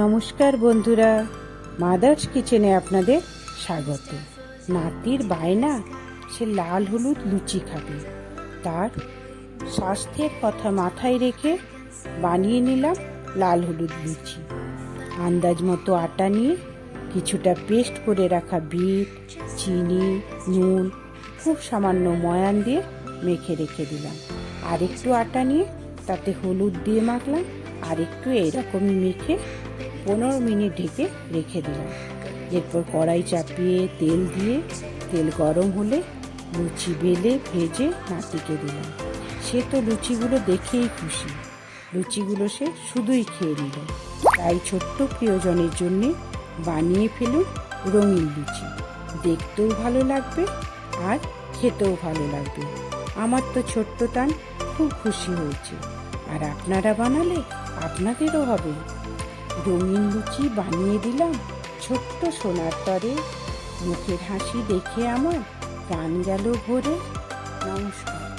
নমস্কার বন্ধুরা, মাদার্স কিচেনে আপনাদের স্বাগত। নাতির বায়না, সে লাল হলুদ লুচি খাবে। তার স্বাস্থ্যের কথা মাথায় রেখে বানিয়ে নিলাম লাল হলুদ লুচি। আন্দাজ মতো আটা নিয়ে কিছুটা পেস্ট করে রাখা বিট, চিনি, নুন, খুব সামান্য ময়ান দিয়ে মেখে রেখে দিলাম। আর একটু আটা নিয়ে তাতে হলুদ দিয়ে মাখলাম আর একটু এরকমই মেখে পনেরো মিনিট ঢেকে রেখে দিলাম। এরপর কড়াই চাপিয়ে তেল দিয়ে, তেল গরম হলে লুচি বেলে ভেজে নাতিকে দিলাম। সে তো লুচিগুলো দেখেই খুশি। লুচিগুলো সে শুধুই খেয়ে নিল। তাই ছোট্ট প্রিয়জনের জন্যে বানিয়ে ফেলুন রঙিন লুচি। দেখতেও ভালো লাগবে আর খেতেও ভালো লাগবে। আমার তো ছোট্ট টান খুব খুশি হয়েছে। আর আপনারা বানালে আপনাদেরও হবে। রঙিন লুচি বানিয়ে দিলাম। ছোট্ট সোনার তরে। মুখের হাসি দেখে আমার প্রাণ গেল ভরে। নমস্কার।